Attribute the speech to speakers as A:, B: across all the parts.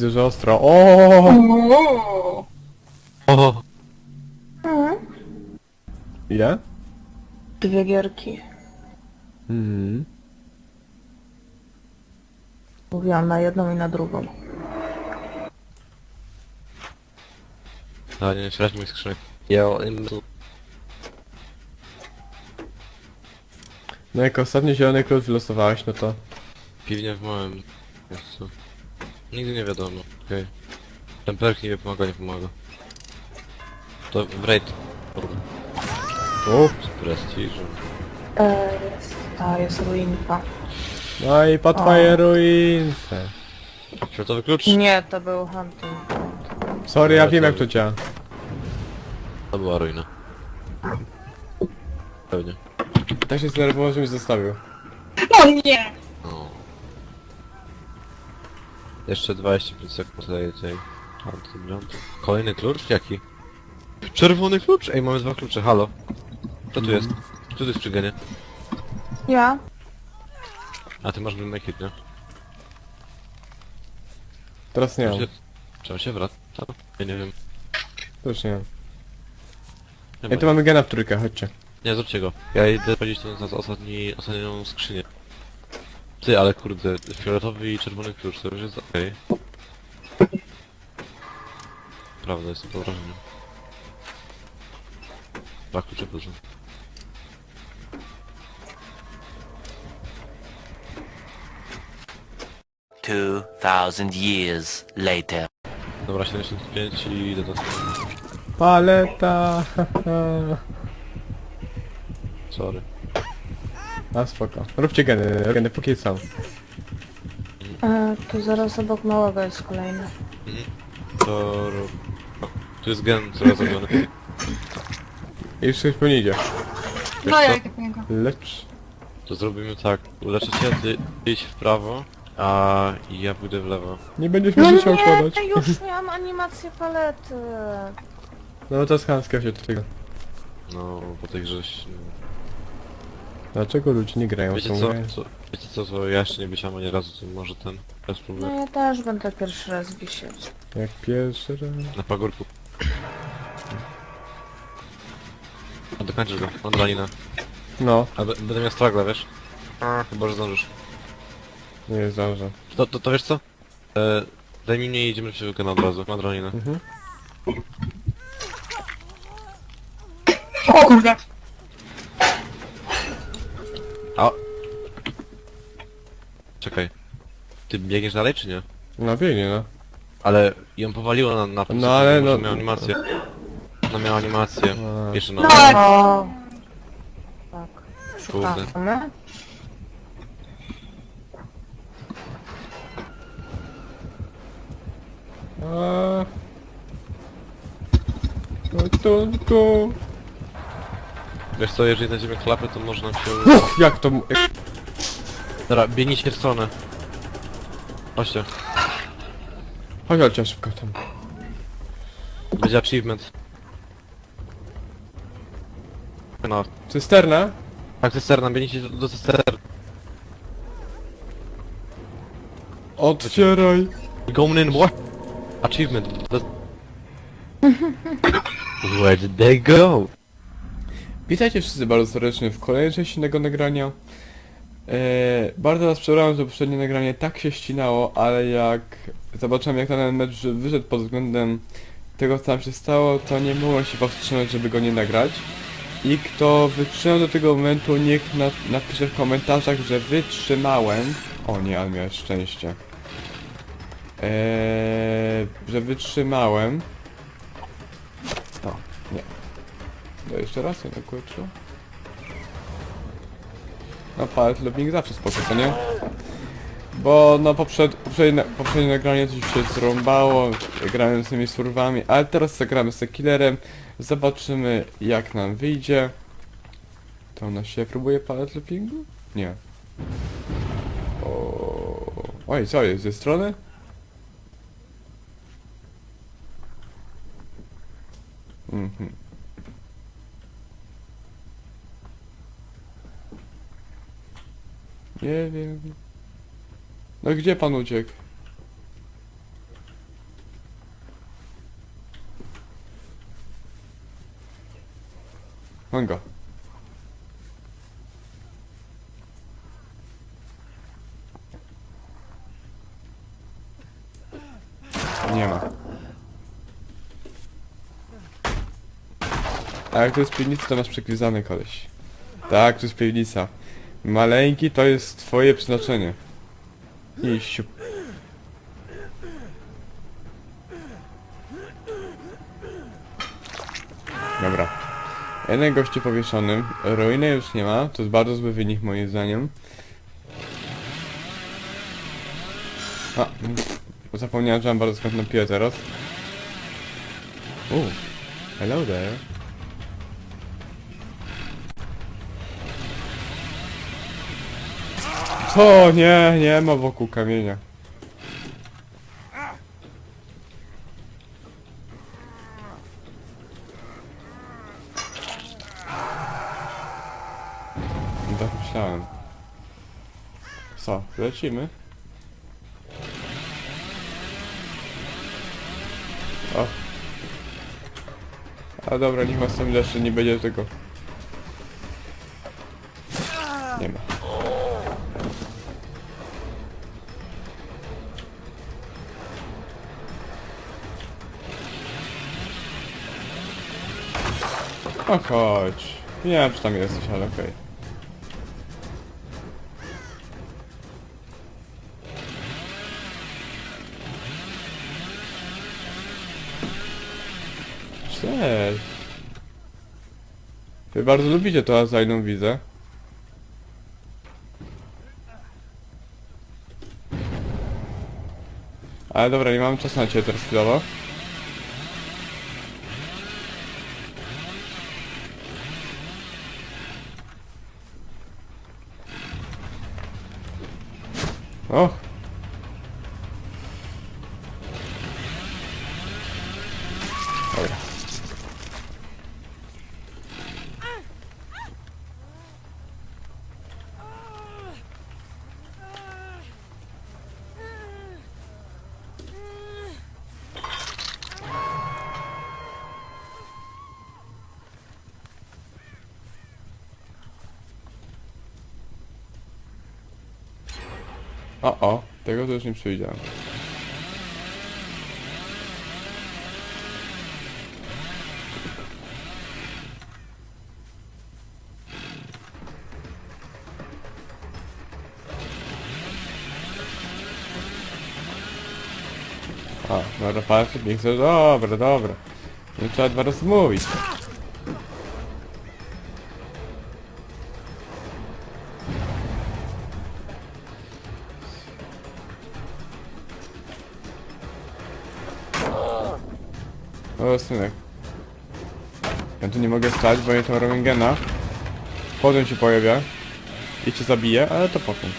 A: Widzę, że ostro. O!
B: Uuu.
C: O,
B: Mhm.
A: Ile?
B: Dwie gierki.
A: Mhm.
B: Mówiłam na jedną i na drugą.
C: a nie otwierać mój skrzynek. Ja im tu...
A: No jak ostatni zielony klucz wylosowałeś, no to...
C: Piwnie w małym miejscu. Nigdy nie wiadomo, okej. Ten perk nie pomaga, nie pomaga. To w raid.
A: O!
C: Z prestiżem.
B: E, jest, ta jest ruinka.
A: No i po twoje ruince.
C: Światowy klucz?
B: Nie, to był hunting.
A: Sorry, ja wiem
C: to-
A: jak to działa.
C: To była ruina. Pewnie.
A: Tak się zdenerwował, że mi zostawił.
B: O nie!
C: No. Jeszcze 25 sekund daję tej antybrantu. Kolejny klucz? Jaki? Czerwony klucz? Ej, mamy dwa klucze, halo. Co tu jest? Co tu jest przy genie?
B: Ja?
C: A ty masz Green Make It, nie?
A: Teraz nie mam.
C: Czy- Czy on się wraca? Ja nie wiem.
A: Też nie mam.
C: Nie,
A: Ej,
C: ma.
A: tu mamy gena w trójkę, chodźcie.
C: nie zróbcie go. Ja idę powiedzieć to za ostatni, ostatnią skrzynię. Ty, ale kurde, fioletowy i czerwony klucz, to już jest okej. Prawda, jest to wrażenie. Dwa klucze proszę.
D: Two thousand years later.
C: Dobra, 75 i idę do...
A: Paleta!
C: Sorry.
A: A spoko. Róbcie geny, geny póki są.
B: E, tu zaraz obok małego jest kolejny.
C: To... rób- O, tu jest gen, co zrobiony.
A: I już pewnie idzie.
E: No ja i tak niego.
A: Lecz...
C: To zrobimy tak. Uleczę cię, ty idź w prawo, a ja pójdę w lewo.
A: Nie będziesz
B: No
A: mi układać.
B: nie, już miałam animację palety.
A: No to jest Hanska się do tego.
C: No, po tej grześ...
A: Dlaczego ludzie nie grają w
C: Wiecie
A: tą
C: co,
A: grę?
C: co? Wiecie co, to ja jeszcze nie wysiałem ani razu, to może ten... Bez
B: No
C: problemu.
B: ja też będę pierwszy raz wisieć.
A: Jak pierwszy raz...
C: Na pagórku. A dokończysz go, mam draninę.
A: No,
C: A b- będę miał stragla, wiesz? A, chyba, że zdążysz.
A: nie zdążę.
C: To, to, to wiesz co? E, daj mi mnie i idziemy się na od razu. Mam draninę.
A: Mhm.
E: O kurde.
C: Czekaj. Ty biegniesz dalej, czy nie?
A: No biegnie, no.
C: Ale ją powaliło na, na
A: No, ale no-
C: miała animację. Ona miała animację.
A: A.
C: Jeszcze na...
E: No.
B: O! Tak.
C: Kurde.
B: Szukamy.
A: A... Tu, tu, tu.
C: Wiesz co, jeżeli znajdziemy klapę, to można się...
A: Uff, jak to... mu- Jak...
C: Dobra, biegnijcie w stronę. Chodźcie.
A: Chodź, chodź, szybko tam.
C: Będzie achievement. No.
A: Cysterna?
C: Tak, cysterna, biegnijcie do, do cysterny.
A: Otwieraj!
C: Going in, what? Achievement. Where did they go?
A: Witajcie wszyscy bardzo serdecznie w kolejnej części innego nagrania. Eee, bardzo was przepraszam, że poprzednie nagranie tak się ścinało, ale jak zobaczyłem jak ten mecz wyszedł pod względem tego co tam się stało, to nie mogłem się powstrzymać, żeby go nie nagrać. I kto wytrzymał do tego momentu, niech na, napisze w komentarzach, że wytrzymałem. O nie, ale miałem szczęście. Eee, że wytrzymałem. O, nie. To jeszcze raz, nie kurczę. No palec lubnik zawsze spoko, co nie? Bo no poprzed, poprzednie, poprzednie nagranie coś się zrąbało, grałem z tymi surwami, ale teraz zagramy z killerem, zobaczymy jak nam wyjdzie. To ona się próbuje palec loopingu? Nie. O... Oj, co jest, ze strony? Mhm. Nie wiem. No gdzie pan uciekł? Manga. Nie ma. A jak to jest piwnica, to masz przeklizany koleś. Tak, to jest piwnica. Maleńki to jest twoje przeznaczenie. I siup. Dobra. Jeden gościu powieszony. Ruiny już nie ma. To jest bardzo zły wynik moim zdaniem. A, zapomniałem, że mam bardzo skądną piłę teraz. Uuu. Hello there. Co? Nie, nie ma wokół kamienia. Tak myślałem. Co, lecimy? O. A dobra, niech was tam jeszcze nie będzie tego. Nie ma. O chodź. Nie wiem, czy tam jesteś, ale okej. Cześć. Wy bardzo lubicie to Asylum, widzę. Ale dobra, nie mam czasu na ciebie teraz chwilowo. O, o, tego już nie przewidziałem. A, dobra, patrzę, nie chcę, dobra, dobra. Nie trzeba dwa razy mówić. Synek. Ja tu nie mogę stać, bo nie tam Romingena. Potem się pojawia. I cię zabije, ale to potem.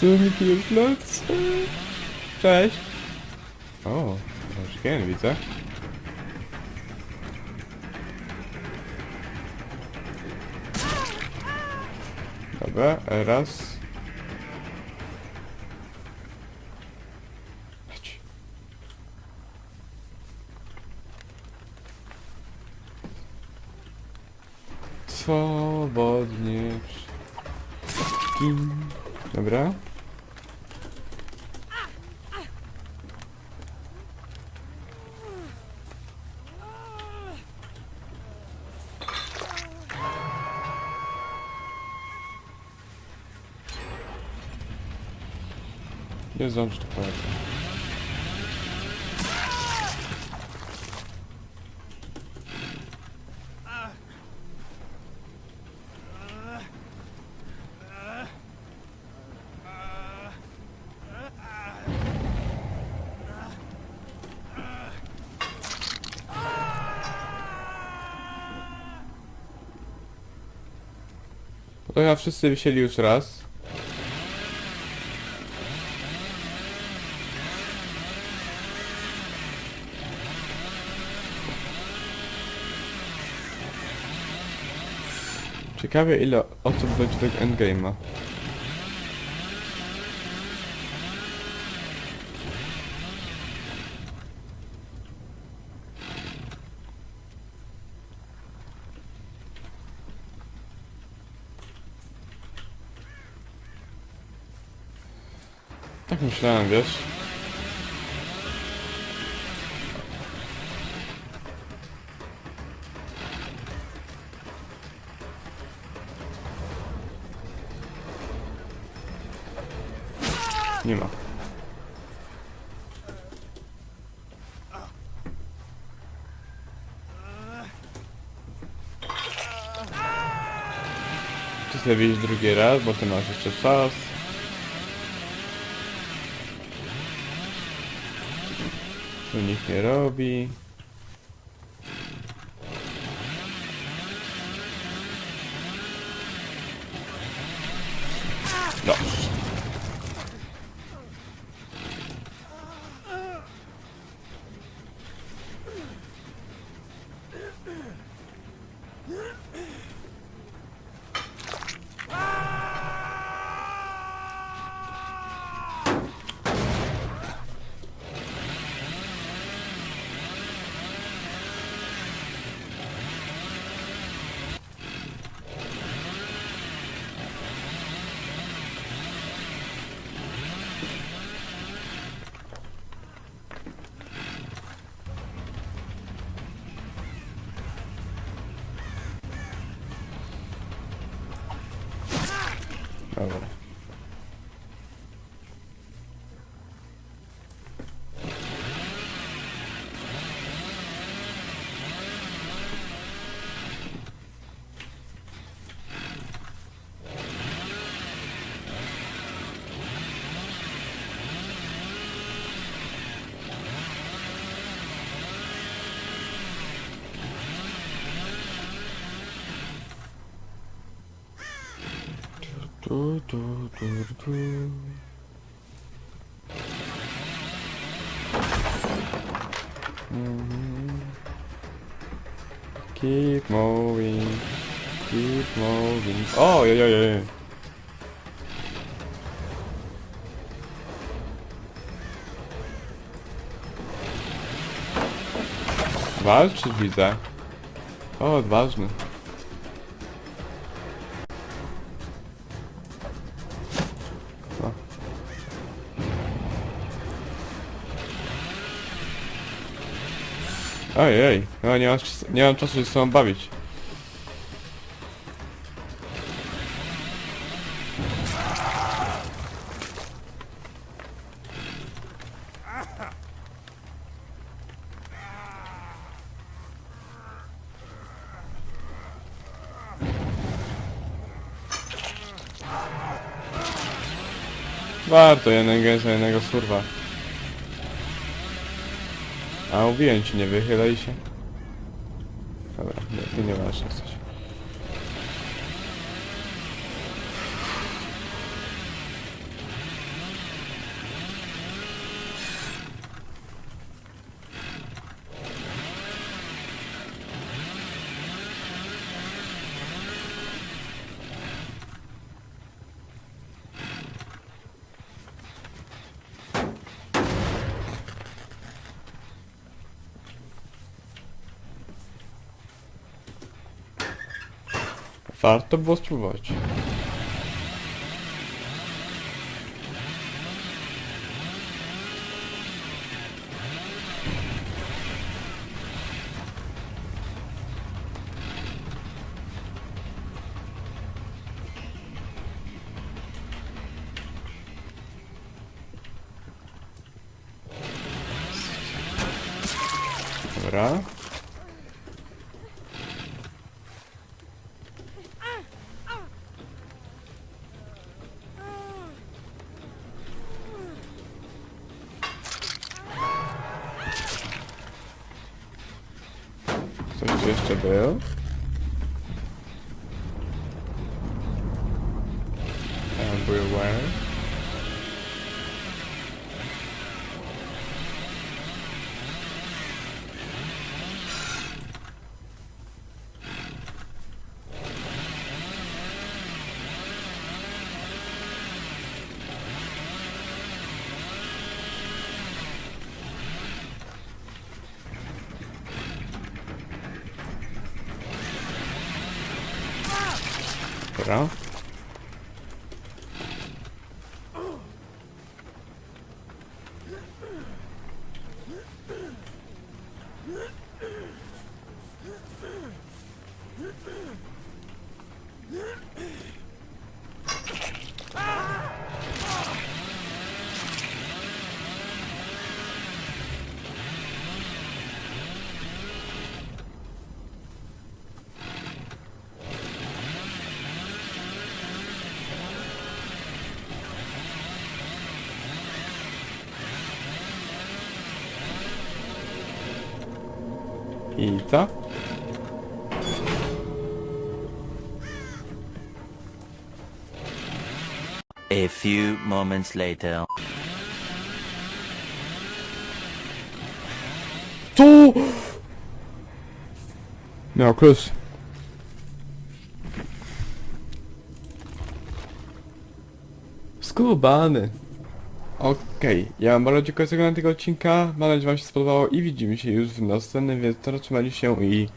A: Synek jest lecę. Cześć. O, już kien widzę. Dobra, raz. Swobodnie. wszystkim. Dobra. Nie zdążę to. To ja wszyscy wisieli już raz. Ciekawie ile osób dojdzie do endgame'a. Tak myślałem, wiesz? Nie ma. Czy sobie wyjść drugi raz, bo ty masz jeszcze czas. Tu nikt nie robi. Dobra. Tu, tu, tu, tu. Mhm. Keep moving, keep moving. O, oj, oj, oj. Walczysz, widzę. O, odważny. Ojej, no nie mam, nie mam czasu się z sobą bawić. Warto jeden gęs na jednego surwa. A ubiłem ci, nie wychylaj się. Dobra, nie, nie masz coś. Warto było spróbować. Dobra. Coś tu jeszcze Dobra. I co?
D: A few moments later.
A: Co? Miał klucz. Skubany. Okej, ja wam bardzo dziękuję za tego odcinka. Mam nadzieję, że wam się spodobało i widzimy się już w następnym, więc to trzymajcie się i...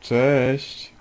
A: Cześć!